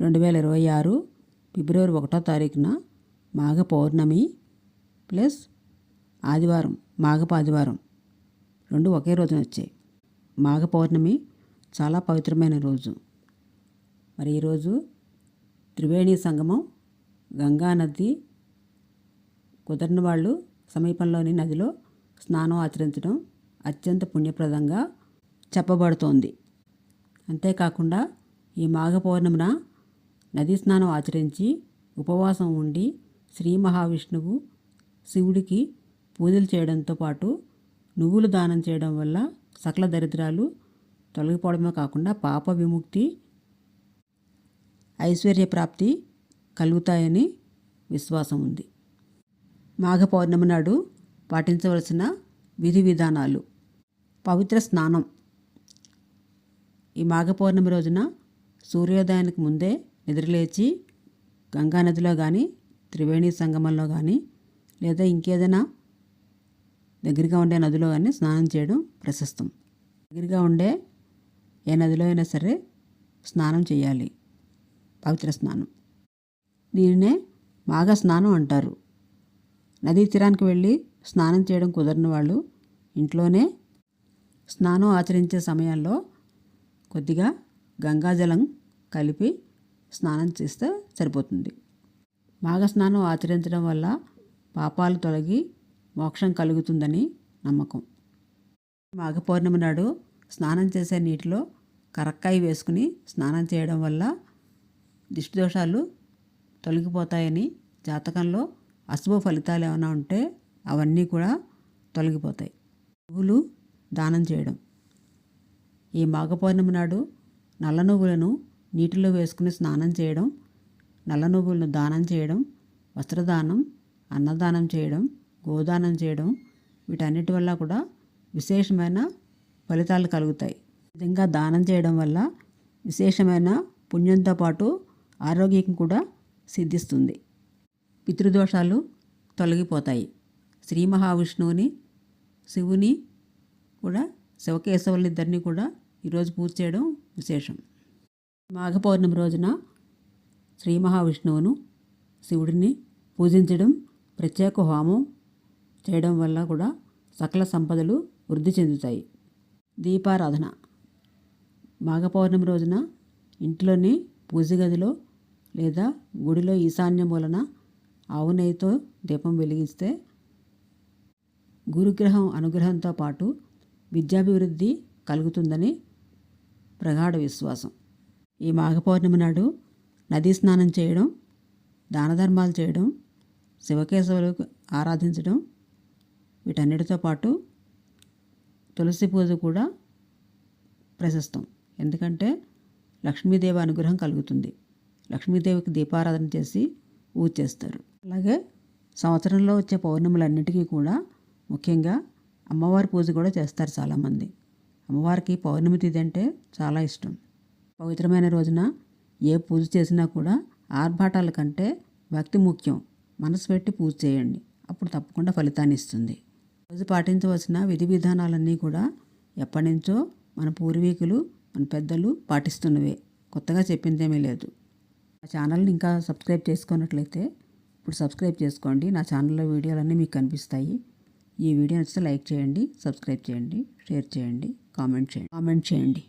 రెండు వేల ఇరవై ఆరు ఫిబ్రవరి ఒకటో తారీఖున మాఘ పౌర్ణమి ప్లస్ ఆదివారం మాఘపు ఆదివారం రెండు ఒకే రోజున వచ్చాయి. మాఘ పౌర్ణమి చాలా పవిత్రమైన రోజు. మరి ఈరోజు త్రివేణి సంగమం గంగా నది కుదరని వాళ్ళు సమీపంలోని నదిలో స్నానం ఆచరించడం అత్యంత పుణ్యప్రదంగా చెప్పబడుతోంది. అంతేకాకుండా ఈ మాఘ పౌర్ణమిన నదీ స్నానం ఆచరించి ఉపవాసం ఉండి శ్రీ మహావిష్ణువు శివుడికి పూజలు చేయడంతో పాటు నువ్వులు దానం చేయడం వల్ల సకల దరిద్రాలు తొలగిపోవడమే కాకుండా పాప విముక్తి ఐశ్వర్య ప్రాప్తి కలుగుతాయని విశ్వాసం ఉంది. మాఘ పౌర్ణమి నాడు పాటించవలసిన విధి విధానాలు. పవిత్ర స్నానం. ఈ మాఘ పౌర్ణమి రోజున సూర్యోదయానికి ముందే నిద్రలేచి గంగానదిలో కానీ త్రివేణి సంగమంలో కానీ లేదా ఇంకేదైనా దగ్గరగా ఉండే నదిలో కానీ స్నానం చేయడం ప్రశస్తం. దగ్గరగా ఉండే ఏ నదిలో అయినా సరే స్నానం చేయాలి. పవిత్ర స్నానం. దీనినే మాఘ స్నానం అంటారు. నదీ తీరానికి వెళ్ళి స్నానం చేయడం కుదరని వాళ్ళు ఇంట్లోనే స్నానం ఆచరించే సమయంలో కొద్దిగా గంగాజలం కలిపి స్నానం చేస్తే సరిపోతుంది. మాఘ స్నానం ఆచరించడం వల్ల పాపాలు తొలగి మోక్షం కలుగుతుందని నమ్మకం. మాఘ పౌర్ణమి నాడు స్నానం చేసే నీటిలో కరక్కాయ వేసుకుని స్నానం చేయడం వల్ల దిష్టి దోషాలు తొలగిపోతాయని జాతకంలో అశుభ ఫలితాలు ఏమైనా ఉంటే అవన్నీ కూడా తొలగిపోతాయి. నువ్వులు దానం చేయడం. ఈ మాఘ పౌర్ణమి నాడు నల్ల నువ్వులను నీటిలో వేసుకుని స్నానం చేయడం నల్ల నువ్వులను దానం చేయడం వస్త్రదానం అన్నదానం చేయడం గోదానం చేయడం వీటన్నిటి వల్ల కూడా విశేషమైన ఫలితాలు కలుగుతాయి. విధంగా దానం చేయడం వల్ల విశేషమైన పుణ్యంతో పాటు ఆరోగ్యం కూడా సిద్ధిస్తుంది. పితృదోషాలు తొలగిపోతాయి. శ్రీ మహావిష్ణువుని శివుని కూడా శివకేశవులిద్దరిని కూడా ఈరోజు పూజ చేయడం విశేషం. మాఘ పౌర్ణమి రోజున శ్రీ మహావిష్ణువును శివుడిని పూజించడం ప్రత్యేక హోమం చేయడం వల్ల కూడా సకల సంపదలు వృద్ధి చెందుతాయి. దీపారాధన. మాఘ పౌర్ణమి రోజున ఇంట్లోని పూజ గదిలో లేదా గుడిలో ఈశాన్యం వలన ఆవు నెయ్యితో దీపం వెలిగిస్తే గురుగ్రహం అనుగ్రహంతో పాటు విద్యాభివృద్ధి కలుగుతుందని ప్రగాఢ విశ్వాసం. ఈ మాఘపౌర్ణమి నాడు నదీ స్నానం చేయడం దానధర్మాలు చేయడం శివకేశవులు ఆరాధించడం వీటన్నిటితో పాటు తులసి పూజ కూడా ప్రశస్తం. ఎందుకంటే లక్ష్మీదేవి అనుగ్రహం కలుగుతుంది. లక్ష్మీదేవికి దీపారాధన చేసి పూజ చేస్తారు. అలాగే సంవత్సరంలో వచ్చే పౌర్ణములన్నిటికీ కూడా ముఖ్యంగా అమ్మవారి పూజ కూడా చేస్తారు చాలామంది. అమ్మవారికి పౌర్ణమి తిథి అంటే చాలా ఇష్టం. పవిత్రమైన రోజున ఏ పూజ చేసినా కూడా ఆర్భాటాల కంటే భక్తి ముఖ్యం. మనసు పెట్టి పూజ చేయండి. అప్పుడు తప్పకుండా ఫలితాన్ని ఇస్తుంది. రోజు పాటించవలసిన విధి విధానాలన్నీ కూడా ఎప్పటి నుంచో మన పూర్వీకులు మన పెద్దలు పాటిస్తున్నవే. కొత్తగా చెప్పిందేమీ లేదు. నా ఛానల్ని ఇంకా సబ్స్క్రైబ్ చేసుకున్నట్లయితే ఇప్పుడు సబ్స్క్రైబ్ చేసుకోండి. నా ఛానల్లో వీడియోలన్నీ మీకు కనిపిస్తాయి. ఈ వీడియో నచ్చితే లైక్ చేయండి సబ్స్క్రైబ్ చేయండి షేర్ చేయండి కామెంట్ చేయండి. కామెంట్ చేయండి.